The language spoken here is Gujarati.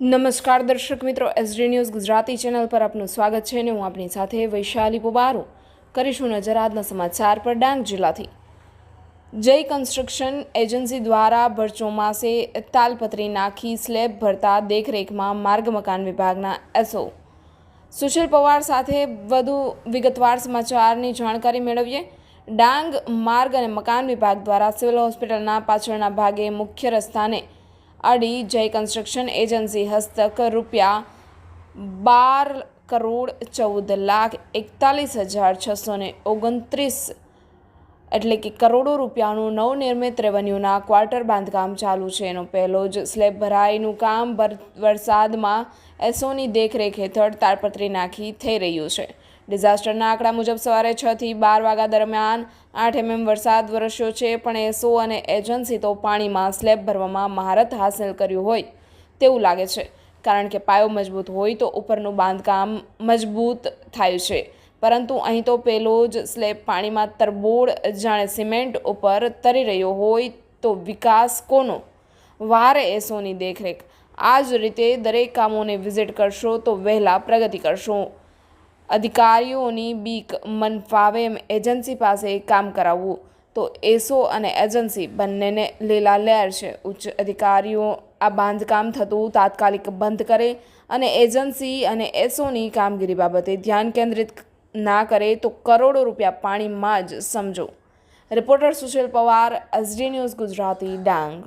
નમસ્કાર દર્શક મિત્રો એસડી ન્યૂઝ ગુજરાતી ચેનલ પર આપનું સ્વાગત છે અને હું આપણી સાથે વૈશાલી પોબારો. કરીશું નજર આજના સમાચાર પર ડાંગ જિલ્લાથી. જય કન્સ્ટ્રક્શન એજન્સી દ્વારા ભર ચોમાસે તાલપત્રી નાખી સ્લેબ ભરતા દેખરેખમાં માર્ગ મકાન વિભાગના એસઓ સુશીલ પવાર સાથે વધુ વિગતવાર સમાચારની જાણકારી મેળવીએ. ડાંગ માર્ગ અને મકાન વિભાગ દ્વારા સિવિલ હોસ્પિટલના પાછળના ભાગે મુખ્ય રસ્તાને અડી જય કન્સ્ટ્રક્શન એજન્સી હસ્તક રૂપિયા બાર કરોડ ચૌદ લાખ એકતાલીસ હજાર છસો ને ઓગણત્રીસ એટલે કે કરોડો રૂપિયાનું નવનિર્મિત રેવન્યુના ક્વાર્ટર બાંધકામ ચાલુ છે. એનો પહેલો જ સ્લેબ ભરાઈનું કામ વરસાદમાં એસોની દેખરેખ હેઠળ તાડપત્રી નાખી થઈ રહ્યું છે. ડિઝાસ્ટરના આંકડા મુજબ સવારે છ થી બાર વાગ્યા દરમિયાન આઠ એમએમ વરસાદ વરસ્યો છે, પણ એસઓ અને એજન્સી તો પાણીમાં સ્લેબ ભરવામાં મહારત હાંસલ કર્યું હોય તેવું લાગે છે. કારણ કે પાયો મજબૂત હોય તો ઉપરનું બાંધકામ મજબૂત થાય છે. પરંતુ અહીં તો પેલો જ સ્લેબ પાણીમાં તરબોળ જાણે સિમેન્ટ ઉપર તરી રહ્યો હોય તો વિકાસ કોનો? વારે એસોની દેખરેખ. આ જ રીતે દરેક કામોને વિઝિટ કરશો તો વહેલા પ્રગતિ કરશો. અધિકારીઓની બીક મન ફાવે એમ એજન્સી પાસે કામ કરાવવું. તો એસો અને એજન્સી બંનેને લીલા લહેર છે. ઉચ્ચ અધિકારીઓ આ બાંધકામ થતું તાત્કાલિક બંધ કરે અને એજન્સી અને એસોની કામગીરી બાબતે ધ્યાન કેન્દ્રિત ના કરે તો કરોડો રૂપિયા પાણીમાં જ સમજો. Reporter Sushil Pawar, SD news Gujarati Dang.